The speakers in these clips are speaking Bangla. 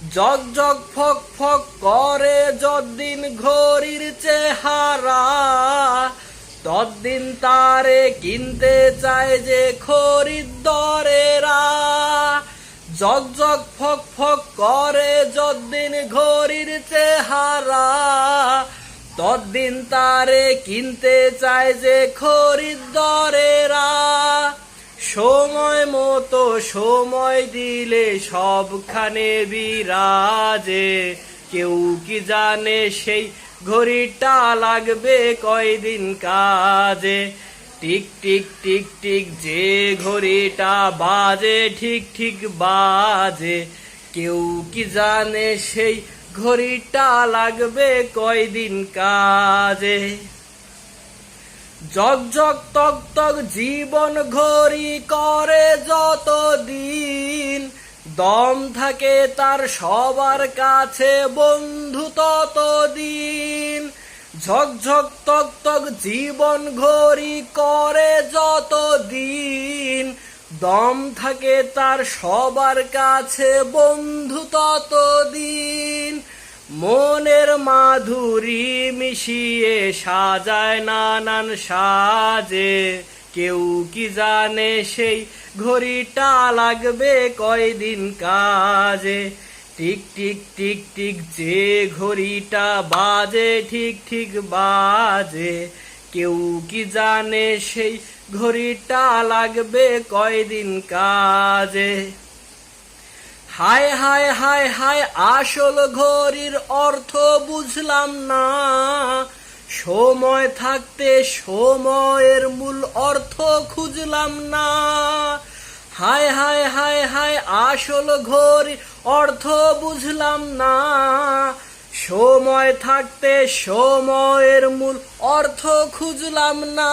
জগ জগ ফক ফক করে যদিন ঘড়ির চেহারা তদ্দিন তারে কিনতে চায় যে খরিদ্দরেরা। জগ জগ ফক ফক করে যদিন ঘড়ির চেহারা তদ্দিন তারে কিনতে চায় যে খরিদ্দরেরা। সময় মতো সময় দিলে সবখানে বিরাজে। কেউ কি জানে সেই ঘড়িটা লাগবে কয়দিন কাজে? টিক টিক টিক টিক, যে ঘড়িটা বাজে ঠিক ঠিক বাজে। কেউ কি জানে সেই ঘড়িটা লাগবে কয়দিন কাজে? জগ জগ তক তক জীবন ঘড়ি করে যত দিন। দম থাকে তার সবার কাছে বন্ধু তত দিন। ঝক ঝক তক তক জীবন ঘড়ি করে যত দিন। দম থাকে তার সবার কাছে বন্ধু তত দিন। মনের মাধুরী মিশিয়ে সাজায় নানান সাজে। কেউ কি জানে সেই ঘড়িটা লাগবে কয়দিন কাজে? টিক টিক টিক টিক, যে ঘড়িটা বাজে, ঠিক ঠিক বাজে। কেউ কি জানে সেই ঘড়িটা লাগবে কয়দিন কাজে? হায় হায় হায় হায়, আসল ঘড়ির অর্থ বুঝলাম না। সময় থাকতে সময়ের মূল অর্থ খুঁজলাম না। হায় হায় হায় হায়, আসল ঘড়ি অর্থ বুঝলাম না। সময় থাকতে সময়ের মূল অর্থ খুঁজলাম না।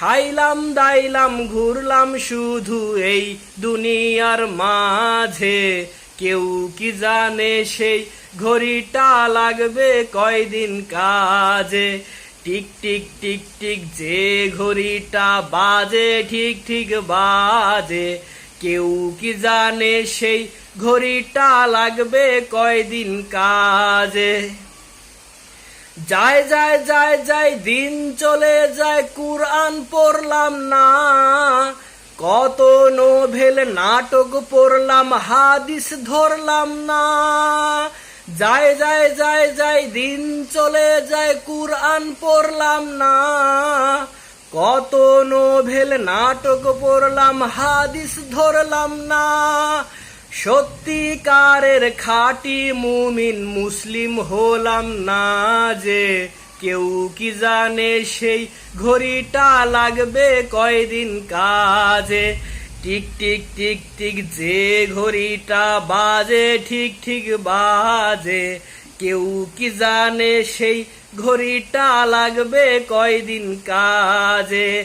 খাইলাম, দাইলাম, ঘুরলাম শুধু এই দুনিয়ার মাঝে। কেউ কি জানে সেই ঘড়িটা লাগবে কয়দিন কাজে? টিক টিক টিক টিক, যে ঘড়িটা বাজে, ঠিক ঠিক বাজে। কেউ কি জানে সেই ঘড়িটা লাগবে কয়দিন কাজে? যায় যায় যায় যায়, দিন চলে যায়, কুরআন পড়লাম না। কত নোভেল নাটক পড়লাম, হাদিস ধরলাম না। যায় যায় যায় যায়, দিন চলে যায়, কুরআন পড়লাম না। কত নোভেল নাটক পড়লাম, হাদিস ধরলাম না। সত্যিকারের খাঁটি মুমিন মুসলিম হলাম না যে কেউ কি জানে সেই ঘড়িটা লাগবে কয়দিন কাজে। টিক টিক টিক টিক যে ঘড়িটা বাজে, ঠিক ঠিক বাজে। কেউ কি জানে সেই ঘড়িটা লাগবে কয়দিন কাজে।